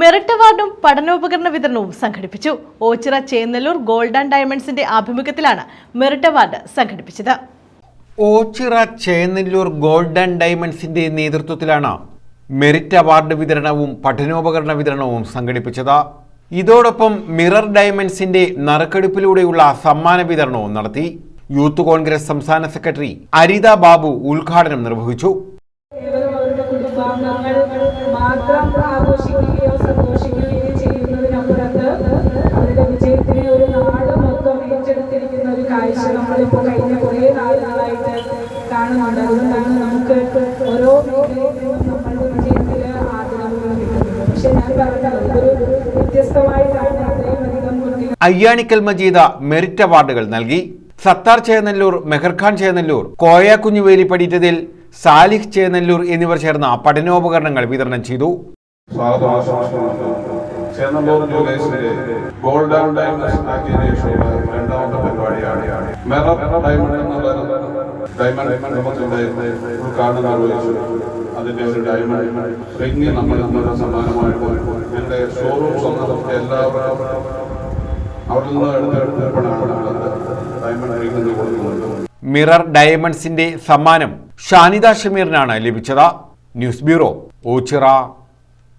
Merit അവാർഡും പഠനോപകരണ വിതരണവും സംഘടിപ്പിച്ചു. ഓച്ചിറ ചേന്നല്ലൂർ ഗോൾഡ് ആൻഡ് ഡയമണ്ട്സിന്റെ ആഭിമുഖ്യത്തിലാണ് മെറിറ്റ് അവാർഡ് സംഘടിപ്പിച്ചത്. ഓച്ചിറ ചേന്നല്ലൂർ ഗോൾഡൻ ഡയമണ്ട്സിന്റെ നേതൃത്വത്തിലാണ് മെറിറ്റ് അവാർഡ് വിതരണവും പഠനോപകരണ വിതരണവും സംഘടിപ്പിച്ചത്. ഇതോടൊപ്പം മിറർ ഡയമണ്ട്സിന്റെ നറുക്കെടുപ്പിലൂടെയുള്ള സമ്മാന വിതരണവും നടത്തി. യൂത്ത് കോൺഗ്രസ് സംസ്ഥാന സെക്രട്ടറി അരിത ബാബു ഉദ്ഘാടനം നിർവഹിച്ചു. കുടുംബാംഗങ്ങൾ മാത്രം ആഘോഷിക്കുകയോ സന്തോഷിക്കുകയോ ചെയ്യുന്നതിനപ്പുറത്ത് അവരുടെ വിജയത്തിനെ ഒരു നാട് മൊത്തം ഏറ്റെടുത്തിരിക്കുന്ന ഒരു കാഴ്ച നമ്മളിപ്പോൾ കഴിഞ്ഞ കുറേ നാളുകളായിട്ട് കാണുന്നുണ്ട്. അതുകൊണ്ടാണ് നമുക്ക് ഓരോ നമ്മളുടെ വിജയത്തിൽ ആഗ്രഹങ്ങൾ പക്ഷെ ഞാൻ പറഞ്ഞത് വ്യത്യസ്തമായിട്ടാണ് അയ്യാണിക്കൽ മജീദ മെറിറ്റ് അവാർഡുകൾ നൽകി. സത്താർ ചേന്നല്ലൂർ മെഹർഖാൻ ചേന്നല്ലൂർ കോയ കുഞ്ഞുവേലി പടിറ്റതിൽ സാലിഹ് ചേന്നല്ലൂർ എന്നിവർ ചേർന്ന പഠനോപകരണങ്ങൾ വിതരണം ചെയ്തു. ചേന്നല്ലൂർ ജുവലേഴ്സിലെ ഗോൾഡ് ആൻഡ് ഡയമണ്ട്സ് ആക്കിയതിനു ശേഷമുള്ള രണ്ടാമത്തെ പരിപാടിയാണ്. മെറർ ഡയമണ്ട് എന്നുള്ള ഡയമണ്ട് നമുക്കിവിടെ ഉദ്ഘാടനം നിർവഹിച്ചു അതിന്റെ ഒരു ഡയമണ്ട്. റിംഗ് നമ്മൾ നമ്മുടെ സമ്മാനമായിട്ട് എന്റെ ഷോറൂം സ്വന്തം എല്ലാവർക്കും അവിടെ നിന്ന് റിംഗ് കൊടുക്കുന്നത് മിറർ ഡയമണ്ട്സിന്റെ സമ്മാനം ഷാനിദ ഷമീറിനാണ് ലഭിച്ചത്. News bureau Ochira.